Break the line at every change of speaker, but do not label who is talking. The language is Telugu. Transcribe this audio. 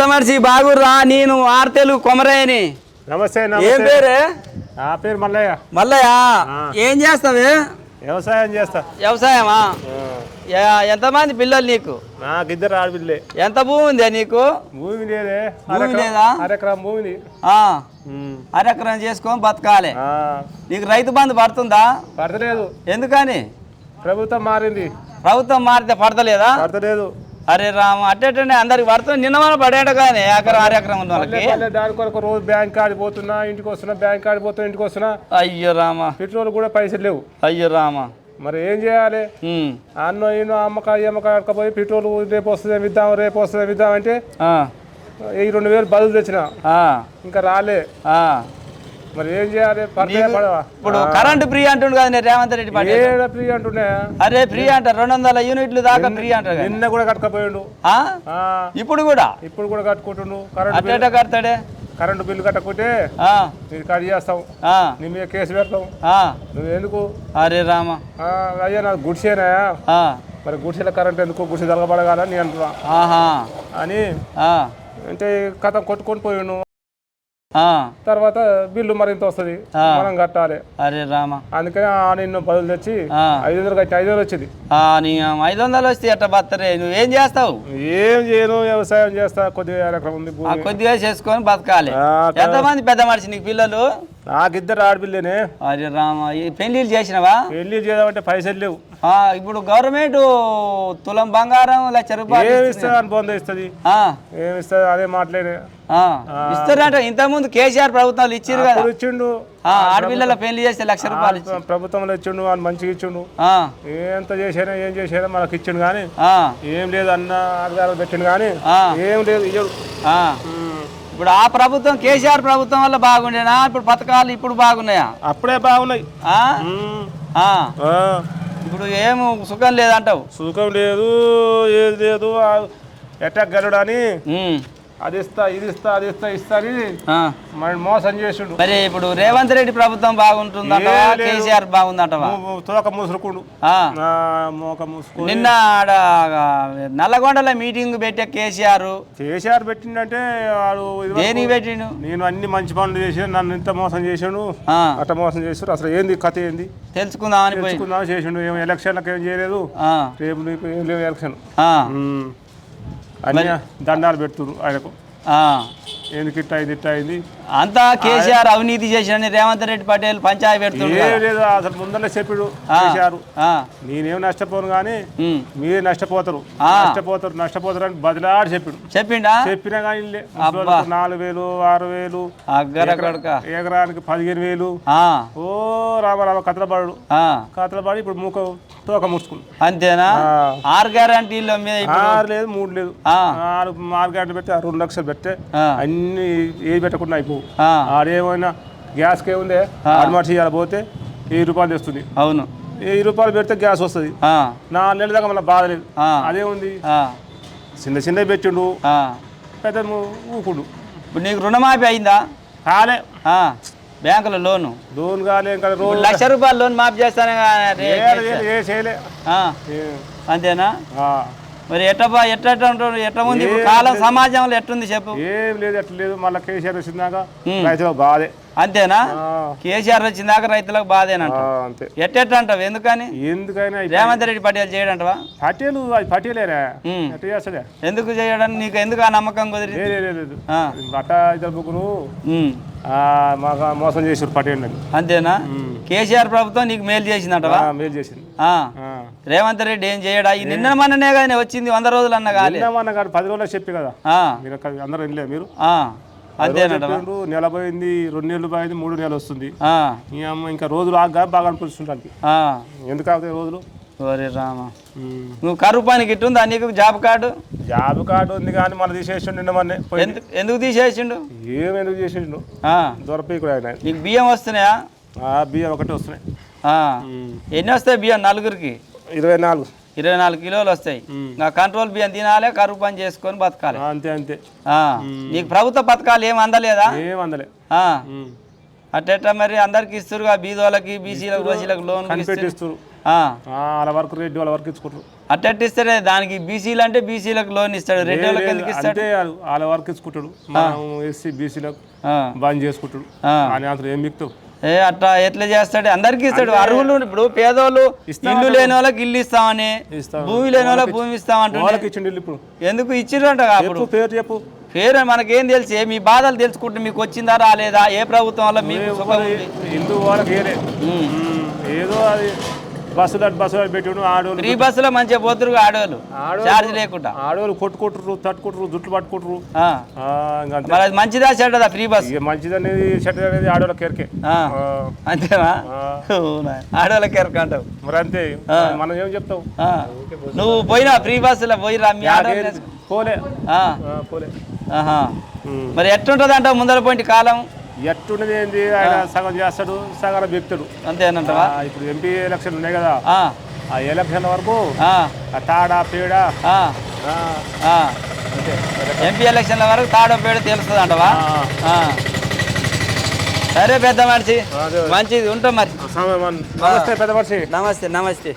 పెద్ద మనిషి బాగుర్రా నేను ఆర్తెలు కొమరయ్యని.
నమస్తే
ఏం పేరే?
నా పేరు మల్లయ్య.
మల్లయ్య ఏం చేస్తావే?
వ్యవసాయం చేస్తా.
వ్యవసాయమా? ఎంతమంది పిల్లలు నీకు?
నాకు ఇద్దరు ఆడపిల్లే
ఎంత భూమి ఉందే నీకు?
భూమి లేదే.
భూమి లేదా?
అరెకరం భూమిది.
అరెకరం చేసుకొని బతకాలి. నీకు రైతు బంధు పడుతుందా?
పడతలేదు.
ఎందుకని?
ప్రభుత్వం మారింది.
ప్రభుత్వం మారితే పడతలేదా?
పడతలేదు.
అరే రామ అట్టేటండి అందరికి పడుతుంది. నిన్న మన పడేట కానీ ఎకరం అరెకరం ఉన్న
పల్లె
వాళ్ళకి
దాని కొరకు రోజు బ్యాంక్ కాడి పోతున్నా ఇంటికి వస్తున్నా బ్యాంక్ కాడి పోతున్నా ఇంటికి వస్తున్నా.
అయ్యో రామ.
పెట్రోల్ కూడా పైసలు లేవు.
అయ్యో రామ.
మరి ఏం చేయాలి? అన్నో ఈయన అమ్మకాయ అమ్మకాయ అడకపోయి పెట్రోల్ రేపు వస్తుంది ఇద్దాం రేపు వస్తుంది ఇద్దాం అంటే ఈ రెండు వేలు బదులు తెచ్చిన. ఇంకా రాలే. మరి ఏం చేయాలి?
ఇప్పుడు కరెంట్ ఫ్రీ అంటుండు కదా రేవంత్ రెడ్డి పార్టీ
ఫ్రీ అంటున్నాయా
అరే ఫ్రీ అంటారు రెండు వందల యూనిట్లు దాకా ఫ్రీ అంటారు.
నిన్న కూడా కట్టకపోయిండు.
ఇప్పుడు కూడా?
ఇప్పుడు కూడా కట్టుకుంటుండు. కరెంట్
అట్టేట కడతాడే?
కరెంటు బిల్లు కట్టకుంటే
ఆ,
నీకు కట్ చేస్తాం.
ఆ,
నీ మీద కేసు పెడతాం.
ఆ.
నువ్వు ఎందుకు
అరే రామ.
ఆ, అయ్యా నాకు గుడిసేనా?
ఆ,
మరి గుడిసెల కరెంట్ ఎందుకు? గుడిసె తలగబడగాలని నేను అంటున్నా.
ఆహా.
అని
ఆ,
అంటే కథ కొట్టుకొని పోయిండు. తర్వాత బిల్లు మరింత వస్తుంది. మనం కట్టాలి.
అరే రామ.
అందుకని ఆ నిన్ను బదులు తెచ్చి. ఐదు వందలు కట్టి ఐదు వందలు వచ్చింది.
ఆ, నీ ఐదు వందలు వస్తే ఎట్ట బత్తరే నువ్వేం చేస్తావు?
ఏం చేయను వ్యవసాయం చేస్తా కొద్దిగా ఎకరం ఉంది
కొద్దిగా చేసుకొని బతకాలి. ఎంతమంది పెద్ద మనిషి నీకు పిల్లలు?
నాకు ఇద్దరు ఆడపిల్లేనే.
అరే రామ ఈ పెళ్ళిళ్ళు చేసినవా?
పెళ్ళి చేద్దామంటే పైసలు లేవు.
ఇప్పుడు గవర్నమెంట్ తులం బంగారం లక్ష రూపాయలు
ఏమి
ఇస్తుంది.
అనుబంధం ఇస్తుంది. ఏమి ఇస్తుంది అదే మాట్లాడే.
ఇస్తారంట ఇంతకుముందు కేసీఆర్ ప్రభుత్వాలు ఇచ్చిర్రు కదా.
ఇచ్చిండు.
ఆడపిల్లల పెళ్ళి చేస్తే లక్ష రూపాయలు
ప్రభుత్వంలో ఇచ్చిండు అని మంచిగా ఇచ్చిండు. ఎంత చేసినా ఏం చేసినా మనకి ఇచ్చిండు కానీ ఏం లేదు అన్న ఆధారాలు పెట్టిండు కానీ. ఏం లేదు ఇయ్యడు.
ఇప్పుడు ఆ ప్రభుత్వం కేసీఆర్ ప్రభుత్వం వల్ల బాగుండేనా? ఇప్పుడు పథకాలు ఇప్పుడు బాగున్నాయా?
అప్పుడే బాగున్నాయి.
ఇప్పుడు ఏం సుఖం లేదంటావు?
సుఖం లేదు ఏది లేదు ఎటాక్ గెలడు అని. అది ఇస్తా ఇది ఇస్తా అది ఇస్తా ఇస్తా అని. మన మోసం చేసిండు.
మరి ఇప్పుడు రేవంత్ రెడ్డి ప్రభుత్వం
లేదు.
కేసీఆర్ బాగుందంటవా?
ము- తోక మూసుకుండు.
ఆ.
మోక మూసుకొని.
నిన్న ఆడ నల్లగొండలో మీటింగ్ పెట్టే కేసీఆర్.
కేసీఆర్ పెట్టిండంటే వాడు
దేనికి పెట్టిండు?
నేను అన్ని మంచి పనులు చేసాను నన్ను ఇంత మోసం
ఆ,
అట్ట మోసం చేశారు అసలు ఏంది కథ ఏంది? తెలుసుకుందాం చేసిండు. ఏం ఎలక్షన్లకు ఏం చేయలేదు. రేపు ఎలక్షన్. అన్ని దండాలు పెడుతురు ఆయనకు.
ఆ.
ఎందుకు ఇట్ట అయింది ఇట్ట అయింది?
అంతా కేసీఆర్ అవినీతి చేసిన రేవంత్ రెడ్డి పటేల్ పంచాయతీ.
లేదు అసలు ముందరనే చెప్పాడు కేసీఆర్. నేనేం నష్టపోను కానీ. మీరే నష్టపోతారు. నష్టపోతారు నష్టపోతారు అని బదిలాడి చెప్పాడు.
చెప్పిండా?
చెప్పినా కానీ నాలుగు వేలు ఆరు వేలు ఎకరానికి పదిహేను వేలు. ఓ రామ రామ కథల పడు
ఆ.
కథల పడి ఇప్పుడు మూక తోక ముడుచుకుంది
అంతేనా. ఆరు గ్యారంటీల
ఆరు లేదు మూడు లేదు. ఆరు ఆరు గంటలు పెడితే ఆ రెండు లక్షలు పెడితే
ఆ.
అన్ని ఏది పెట్టకుండా అయిపోవు. ఆడేమైనా గ్యాస్కి ఏముందే ఆడు మనిషి ఇవాళ పోతే వెయ్యి రూపాయలు తెస్తుంది.
అవును.
వెయ్యి రూపాయలు పెడితే గ్యాస్ వస్తుంది. నాలుగు నెలల దాకా మళ్ళీ బాధ లేదు. అదే ఉంది చిన్న చిన్న పెట్టిండు. పెద్ద ఊకుండు.
ఇప్పుడు నీకు రుణమాఫీ అయిందా?
కాలే.
బ్యాంకులో లోను.
లోన్ కాలే ఇంకా
ఇప్పుడు
రోజు
లక్ష రూపాయలు లోన్ మాఫీ చేస్తాను అంతేనా. మరి ఎట్ట బా- ఎట్ట ఎట్ట ఉంది? కాలం సమాజంలో ఎట్టుంది చెప్పు?
ఏం లేదు ఎట్లా లేదు. మళ్ళీ కేసీఆర్ వచ్చిందాక. రైతులకు బాధే.
అంతేనా. కేసీఆర్ వచ్చిందాక రైతులకు బాధేనంట. ఎట్టెట్ట అంటావు? ఎందుకని?
ఎందుకైనా
రేవంత్ రెడ్డి పటేల్ చేయడంటవా?
పటేలు అది పటేలేరా?
ఎందుకు చేయడం? నీకు ఎందుకు ఆ నమ్మకం కుదిరి.
బట్ట ఇద్దరు ముగ్గురు మాకు మోసం చేసారు పటేల్
అంతేనా? కేసీఆర్ ప్రభుత్వం నీకు మేలు చేసిందంటవా?
మేలు చేసింది.
రేవంత్ రెడ్డి ఏం చేయడా? ఈ నిన్న మొన్ననే కానీ వచ్చింది వంద రోజులు అన్న కాలే
నిన్నమన్న కాదు పది రోజులకు చెప్పి కదా. మీరు అందరూ వెళ్ళలేదు మీరు? రోజులు చెప్పిండ్రు, నెల పోయింది రెండు నెలలు పోయింది మూడు నెలలు వస్తుంది. ఇంకా రోజులు ఆగా బాగా అనిపిస్తుంటానికి. ఎందుకు అవుతాయి రోజులు?
ఓరే రామ. నువ్వు కరువు పనికి ఇట్టుందా నీకు? Job card?
జాబ్ కార్డు ఉంది కానీ మళ్ళీ తీసేసిండు నిన్న మొన్నే పోయింది.
ఎందుకు ఎందుకు తీసేసిండు?
ఏం ఎందుకు చేసిండు
ఆ,
దొరపి కూడా ఆయన.
నీకు బియ్యం వస్తున్నాయా?
ఆ, బియ్యం ఒకటి వస్తున్నాయి.
ఎన్ని వస్తాయి బియ్యం నలుగురికి?
ఇరవై నాలుగు.
ఇరవై నాలుగు కిలోలు వస్తాయి. ఇంకా కంట్రోల్ బియ్యం తినాలి కరువు పని చేసుకొని బతకాలి.
అంతే అంతే.
నీకు ప్రభుత్వ పథకాలు ఏం అందలేదా?
ఏం అందలే.
అట్టెట్ట మరి అందరికి ఇస్తురుగా బీదోళ్ళకి బీసీలకు ఓసీలకు లోన్ ఆ.
వాళ్ళ వరకు రెడ్డి వాళ్ళ వరకు ఇచ్చుకుంటారు.
అట్టెట్ ఇస్తాడే దానికి బీసీలు అంటే బీసీలకు లోన్ ఇస్తాడు. రెడ్డి వాళ్ళకి ఎందుకు ఇస్తాడు?
అంతే వాళ్ళు వాళ్ళ వరకు ఇచ్చుకుంటాడు. మనం ఎస్సీ బీసీలకు. బంద్ చేసుకుంటాడు. అని ఏం మిక్తావు
ఏ అట్లా ఎట్లా చేస్తాడు? అందరికి ఇస్తాడు. అర్హులు ఇప్పుడు పేదోళ్ళు ఇల్లు లేని వాళ్ళకి ఇల్లు ఇస్తామని
ఇస్తాం.
భూమి లేని వాళ్ళకి భూమి
ఇప్పుడు.
ఎందుకు ఇచ్చిరంట అప్పుడు
చెప్పు పేరు చెప్పు.
పేరు మనకేం తెలిసి? మీ బాధలు తెలుసుకుంటే మీకు వచ్చిందా రాలేదా? ఏ ప్రభుత్వం వల్ల మీకు
ఏదో అది బస్సులు అటు బస్సులు అటు పెట్టాడు ఆడోళ్ళు
ఫ్రీ బస్సులో మంచిగా పోతురు ఆడవాళ్ళు ఛార్జ్ లేకుండా.
ఆడోళ్ళు కొట్టుకుంటారు తట్టుకుంటారు జుట్లు పట్టుకుంటారు
అది మంచిదా చెడ్డదా ఫ్రీ బస్
మంచిది అనేది చెడ్డ అనేది ఆడోళ్ళకి ఎరికే
ఆ.
ఆ,
అంతేనా?
ఆ.
అవునా. ఆడవాళ్ళకి ఎరకంటావు
మరి అంతే. మనం ఏం చెప్తావు.
నువ్వు పోయినా ఫ్రీ బస్సులో ఆడవాళ్ళు
నాకేం- పోలే. పోలే.
మరి ఎట్లుంటుంది అంటావు ముందర పోయింటి కాలం?
ఎట్టుండేది ఏంది? ఆయన సగం చేస్తాడు సగం వ్యక్తుడు
అంతేనంటావా
ఇప్పుడు ఎంపీ ఎలక్షన్ ఉన్నాయి కదా.
ఆ.
ఎలక్షన్ వరకు తాడ పేడ?
ఎంపీ ఎలక్షన్ల వరకు తాడో పేడో తెలుస్తుంది అంటవా. సరే పెద్ద మనిషి. మంచిది ఉంటాం మరి.
నమస్తే పెద్ద మనిషి.
నమస్తే నమస్తే.